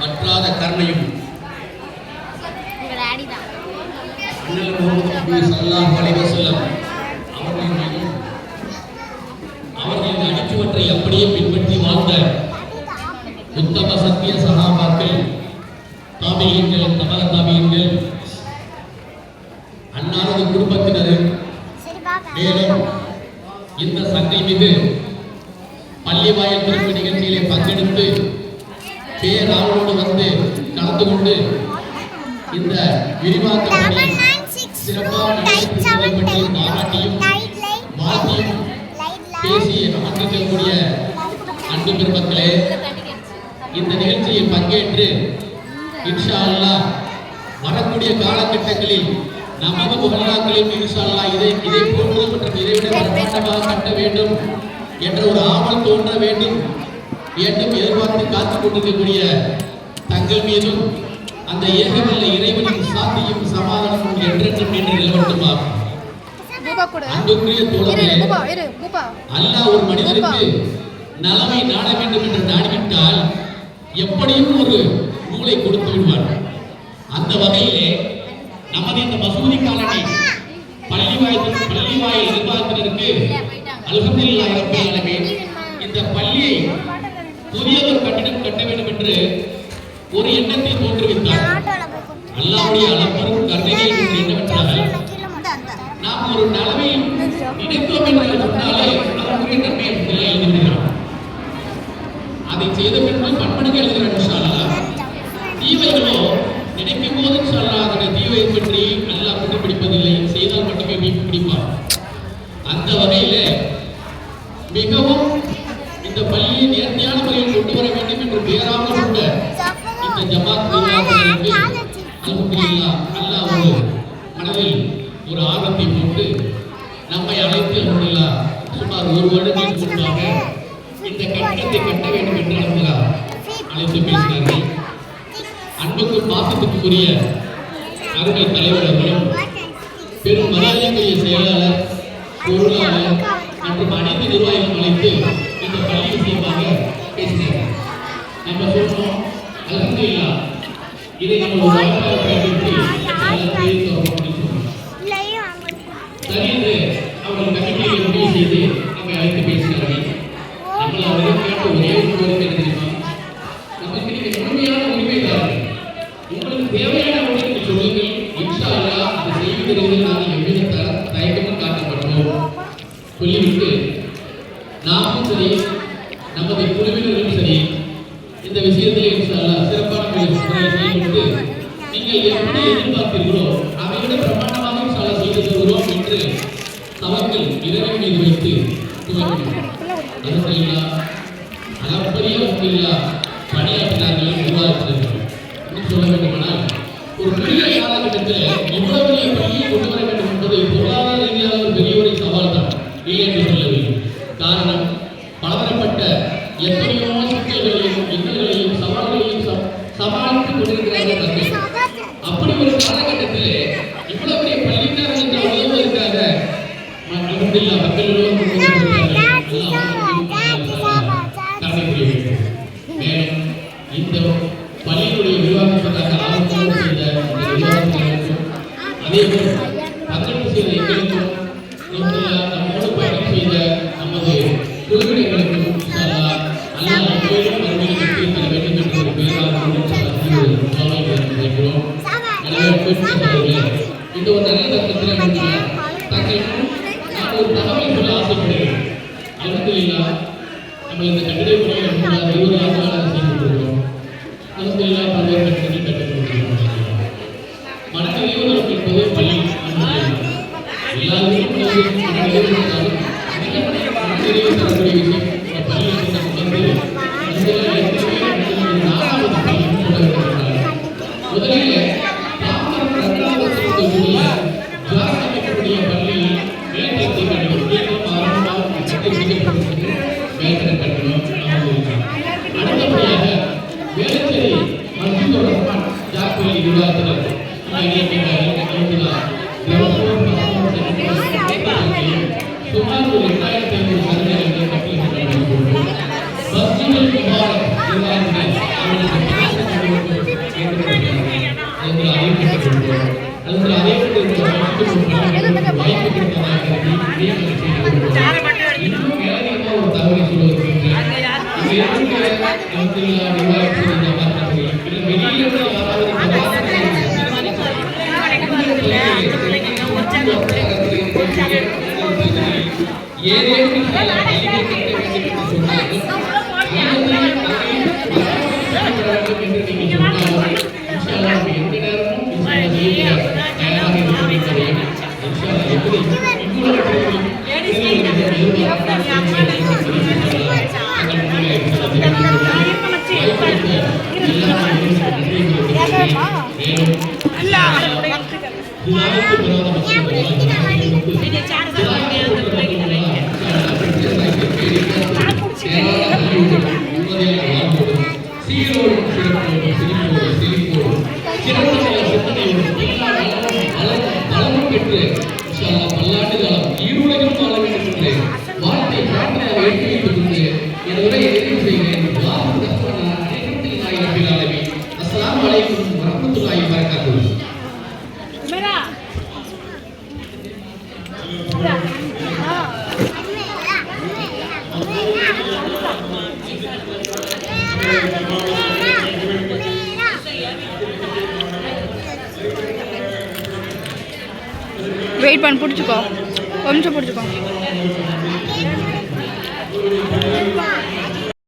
வற்றாத கருணையும் அண்ணல் முகமது அலைஹி வஸல்லம் அவர்களின் மீதும் அவர்களின் அடிச்சுவற்றை அப்படியே பின்பற்றி வாழ்ந்த உத்தம சத்திய சகாபாக்கள் தாபியங்கள் தமக தாபியங்கள் அன்னாரது குடும்பத்தினர். மேலும் இந்த சங்கை மீது பள்ளிவாயல் திருப்பு நிகழ்ச்சியிலே பங்கெடுத்து பேராளோடு வந்து கலந்து கொண்டு இந்த விரிவாக்க பணியை சிறப்பாக பாராட்டியும் வாழ்த்தியும் பேசி அமர்ந்திருக்கக்கூடிய அன்பு பெருமக்களே இந்த நிகழ்ச்சியில் பங்கேற்று இன்ஷா அல்லாஹ் வரக்கூடிய காலகட்டங்களில் நமது முகலாக்களில் இன்ஷா அல்லாஹ் இதை இதை போன்று மற்றும் இதைவிட கட்ட வேண்டும் என்ற ஒரு ஆவல் தோன்ற வேண்டும். வேண்டும் எதிர்பார்த்து காத்துக் கொண்டிருக்கக்கூடிய தங்கள் மீதும் அந்த ஏகவல்ல இறைவனின் சாந்தியும் சமாதானமும் என்றென்றும் என்று கூட. அன்புக்குரிய தோழர்களே அல்லாஹ் ஒரு மனிதனுக்கு நலவை நாட வேண்டும் என்று நாடிவிட்டால் எப்படியும் ஒரு நூலை கொடுத்து விடுவார். அந்த வகையிலே நமது இந்த மசூதி காலனி பள்ளி வாயில் பள்ளி வாயில் நிர்வாகத்தினருக்கு அல்ஹம்துலில்லாஹி ரப்பில் ஆலமீன் செய்த பின்பு பண்படுக எழுதுகிறார் தீவைகளோ நினைக்கும் போது சொல்லாதன தீவை பற்றி நல்லா கொண்டு பிடிப்பதில்லை செய்தால் மட்டுமே மீன் பிடிப்பார் அந்த வகையிலே மிகவும் இந்த பள்ளியை நேர்த்தியான முறையில் கொண்டு வர வேண்டும் என்று பேராமல் கொண்ட இந்த ஜமாத் நிர்வாகத்தினருக்கு அல்லாஹ் ஒரு மனதில் ஒரு ஆர்வத்தை போட்டு நம்மை அழைத்து அல்ஹம்துலில்லாஹ் சுமார் ஒரு வருடத்திற்கு முன்பாக இந்த கட்டிடத்தை கட்ட வேண்டும் என்று அல்ஹம்துலில்லாஹ் அழைத்து பேசினார்கள் அன்புக்கும் பாசத்துக்குரிய அருமை தலைவர் அவர்களும் பெரும் மரியாதைக்குரிய செயலாளர் பொருளாளர் மற்றும் அனைத்து நிர்வாகிகளும் அழைத்து இந்த பள்ளி விஷயமாக பேசினார்கள் நம்ம சொல்றோம் அல்ஹம்துலில்லாஹ் இதை நம்ம ஒரு பயன்படுத்தி சரி என்று ஒரே ஒரு தெரியுமா? நமக்கு முழுமையான உரிமை தாருங்கள் உங்களுக்கு தேவையான ஒன்றை சொல்லுங்கள் இன்ஷா அல்லாஹ் அதை செய்வதற்கு நாங்கள் எவ்வித தயக்கமும் சொல்லிவிட்டு நாமும் சரி நமது குழுவினரும் சரி இந்த விஷயத்தில் இன்ஷா அல்லாஹ் சிறப்பான முறையில் செயல்பட்டு நீங்கள் எப்படி எதிர்பார்த்தீர்களோ அதை விட பிரமாண்டமாக இன்ஷா செய்து தருகிறோம் என்று தவங்கள் இரவின் மீது வைத்து அல்ஹம்துலில்லாஹ் அளப்பரிய பணியாற்றினார்கள் நிர்வாகத்தினர்கள் சொல்ல வேண்டுமானால் ஒரு பெரிய காலகட்டத்தில் இவ்வளவு பெரிய பள்ளியை கொண்டு வர வேண்டும் என்பது பொருளாதார ரீதியாக ஒரு பெரிய ஒரு சவால் தான் இல்லை என்று சொல்லவில்லை காரணம் பலதரப்பட்ட எத்தனையோ சிக்கல்களையும் இன்னல்களையும் சவால்களையும் ச- சமாளித்துக் கொண்டிருக்கிறார்கள் தந்தை அப்படி ஒரு காலகட்டத்திலே இவ்வளவு பெரிய பள்ளிக்காரர்கள் இந்த உதவுவதற்காக அல்ஹம்துலில்லாஹ் மக்கள் எல்லோரும் கொண்டு வந்திருக்கிறார்கள். அல்லாஹ் கடமை புரிய வேண்டும். மேலும் இந்த பள்ளியினுடைய விரிவாக்கத்துக்காக ஆரம்பம் செய்த இந்த நிர்வாகத்தினருக்கும் அதேபோல் பங்களிப்பு செய்த எங்களுக்கும் நம்மோடு பயணம் செய்த நமது குழுவினர்களுக்கும் இன்ஷா அல்லாஹ் அல்லாஹ் எப்போதும் வேண்டும் என்ற ஒரு பேராக நினைக்கிறோம். எனவே இந்த ஒரு நல்ல தங்கள் நான் ஒரு சொல்ல ஆசைப்படுகிறேன். நம்ம இந்த இருபது ஆண்டுகளாக பல்வேறு என்பது பள்ளி எல்லாருக்கும் தரக்கூடிய விஷயம் பள்ளி சுமார் ஒரு எட்டாயிரத்தி ஐநூறு சதுர அடிகள் கட்டி மஸ்ஜித் ஈதுல் முபாரக் திருநாளில் அவர்களுக்கு அதுக்கு அறிவிக்கப்பட்டு Ele பெற்று பல்லாண்டு காலம் ஈருலகிலும் வாழ வேண்டும் என்று வாழ்க்கை பிரார்த்தனையாக ஏற்றி வைத்துக் கொண்டு என் உரையை நிறைவு செய்கிறேன் வாஹு தஸ்வனா அனைத்தில் நாய் வெயிட் பண்ண பிடிச்சிக்கோ. கொஞ்சம் பிடிச்சிக்கோ.